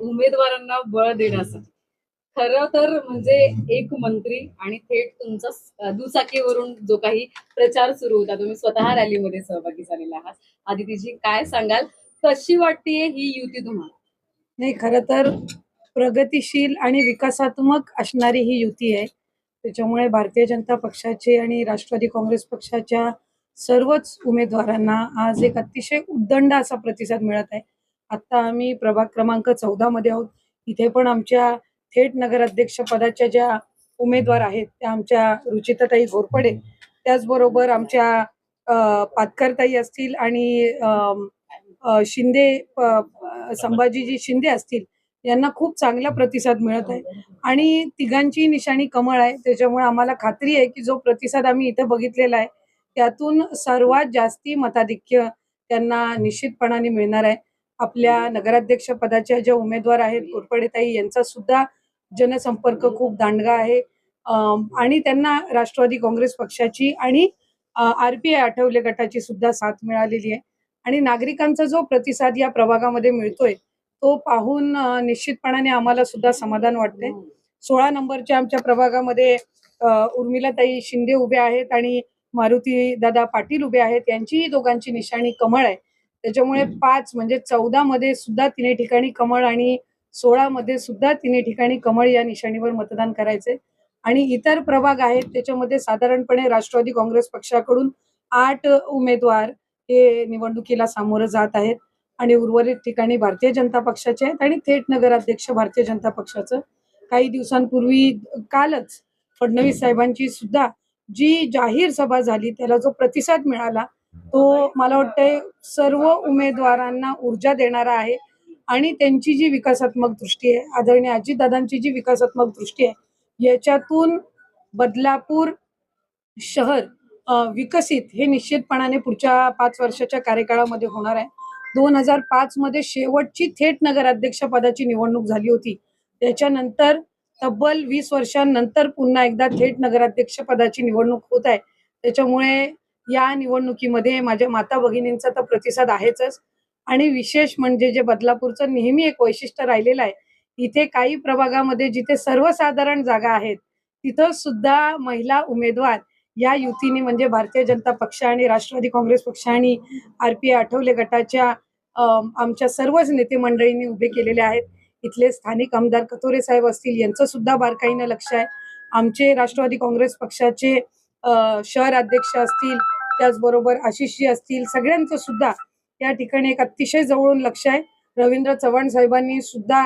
उमेदवारांना बळ देण्यासाठी. खर तर म्हणजे एक मंत्री आणि थेट तुमचा दुचाकीवरून जो काही प्रचार सुरू होता तुम्ही स्वतः रॅलीमध्ये सहभागी झालेला आहात. आदितीजी काय सांगाल? कशी वाटतेय ही युती तुम्हाला? नाही खरं तर प्रगतिशील आणि विकासात्मक असणारी ही युती आहे. त्याच्यामुळे भारतीय जनता पक्षाचे आणि राष्ट्रवादी काँग्रेस पक्षाच्या सर्वच उमेदवारांना आज एक अतिशय उद्दंड असा प्रतिसाद मिळत आहे. आता आम्ही प्रभाग क्रमांक चौदा मध्ये आहोत. इथे पण आमच्या थेट नगराध्यक्ष पदाच्या ज्या उमेदवार आहेत त्या आमच्या रुचिताताई घोरपडे. त्याचबरोबर आमच्या पातकरताई असतील आणि अ, शिंदे संभाजीजी शिंदे असतील यांना खूप चांगला प्रतिसाद मिळत आहे. आणि तिघांची निशाणी कमळ आहे. त्याच्यामुळे आम्हाला खात्री आहे की जो प्रतिसाद आम्ही इथं बघितलेला आहे त्यातून सर्वात जास्ती मताधिक्य त्यांना निश्चितपणाने मिळणार आहे. आपल्या नगराध्यक्ष पदाच्या ज्या उमेदवार आहेत घोरपडेताई यांचा सुद्धा जनसंपर्क खूप दांडगा आहे. आणि त्यांना राष्ट्रवादी काँग्रेस पक्षाची आणि आर पी आय आठवले गटाची सुद्धा साथ मिळालेली आहे. आणि नागरिकांचा जो प्रतिसाद या प्रभागामध्ये मिळतोय तो पाहून निश्चितपणाने आम्हाला सुद्धा समाधान वाटते सोळा नंबरच्या आमच्या प्रभागामध्ये उर्मिलाताई शिंदे उभे आहेत आणि मारुती दादा पाटील उभे आहेत. यांचीही दोघांची निशाणी कमळ आहे. त्याच्यामुळे पाच म्हणजे चौदा मध्ये सुद्धा तिन्ही ठिकाणी कमळ आणि सोळा मध्ये सुद्धा तिन्ही ठिकाणी कमळ या निशाणीवर मतदान करायचे. आणि इतर प्रभाग आहेत त्याच्यामध्ये साधारणपणे राष्ट्रवादी काँग्रेस पक्षाकडून आठ उमेदवार हे निवडणुकीला सामोरं जात आहेत. आणि उर्वरित ठिकाणी भारतीय जनता पक्षाचे आहेत आणि थेट नगराध्यक्ष भारतीय जनता पक्षाचं. काही दिवसांपूर्वी कालच फडणवीस साहेबांची सुद्धा जी जाहीर सभा झाली त्याला जो प्रतिसाद मिळाला तो मला वाटतंय सर्व उमेदवारांना ऊर्जा देणारा आहे आणि त्यांची जी विकासात्मक दृष्टी आहे आदरणीय अजितदादांची जी विकासात्मक दृष्टी आहे याच्यातून बदलापूर शहर विकसित हे निश्चितपणाने पुढच्या पाच वर्षाच्या कार्यकाळामध्ये होणार आहे. दोन हजार पाच मध्ये शेवटची थेट नगराध्यक्षपदाची निवडणूक झाली होती. त्याच्यानंतर तब्बल वीस वर्षांनंतर पुन्हा एकदा थेट नगराध्यक्षपदाची निवडणूक होत आहे. त्याच्यामुळे या निवडणुकीमध्ये माझ्या माता भगिनींचा तर प्रतिसाद आहेच आणि विशेष म्हणजे जे बदलापूरचं नेहमी एक वैशिष्ट्य राहिलेलं आहे इथे काही प्रभागामध्ये जिथे सर्वसाधारण जागा आहेत तिथं सुद्धा महिला उमेदवार या युतीने म्हणजे भारतीय जनता पक्ष आणि राष्ट्रवादी काँग्रेस पक्ष आणि आर पी आठवले गटाच्या आमच्या सर्वच नेते मंडळींनी उभे केलेले आहेत. इथले स्थानिक आमदार कतोरे साहेब असतील यांचं सुद्धा बारकाईनं लक्ष आहे. आमचे राष्ट्रवादी काँग्रेस पक्षाचे शहर अध्यक्ष असतील त्याचबरोबर आशिषजी असतील सगळ्यांचं सुद्धा या ठिकाणी एक अतिशय जवळून लक्ष आहे. रवींद्र चव्हाण साहेबांनी सुद्धा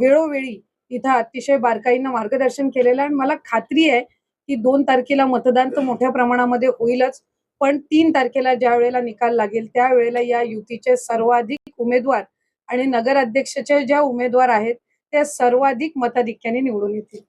वेळोवेळी इथं अतिशय बारकाईनं मार्गदर्शन केलेलं आहे. आणि मला खात्री आहे की दोन तारखेला मतदान तर मोठ्या प्रमाणामध्ये होईलच. पण तीन तारखेला ज्या वेळेला निकाल लागेल त्यावेळेला या युतीचे सर्वाधिक उमेदवार आणि नगर ज्या उमेदवार आहेत त्या सर्वाधिक मताधिक्याने निवडून येतील.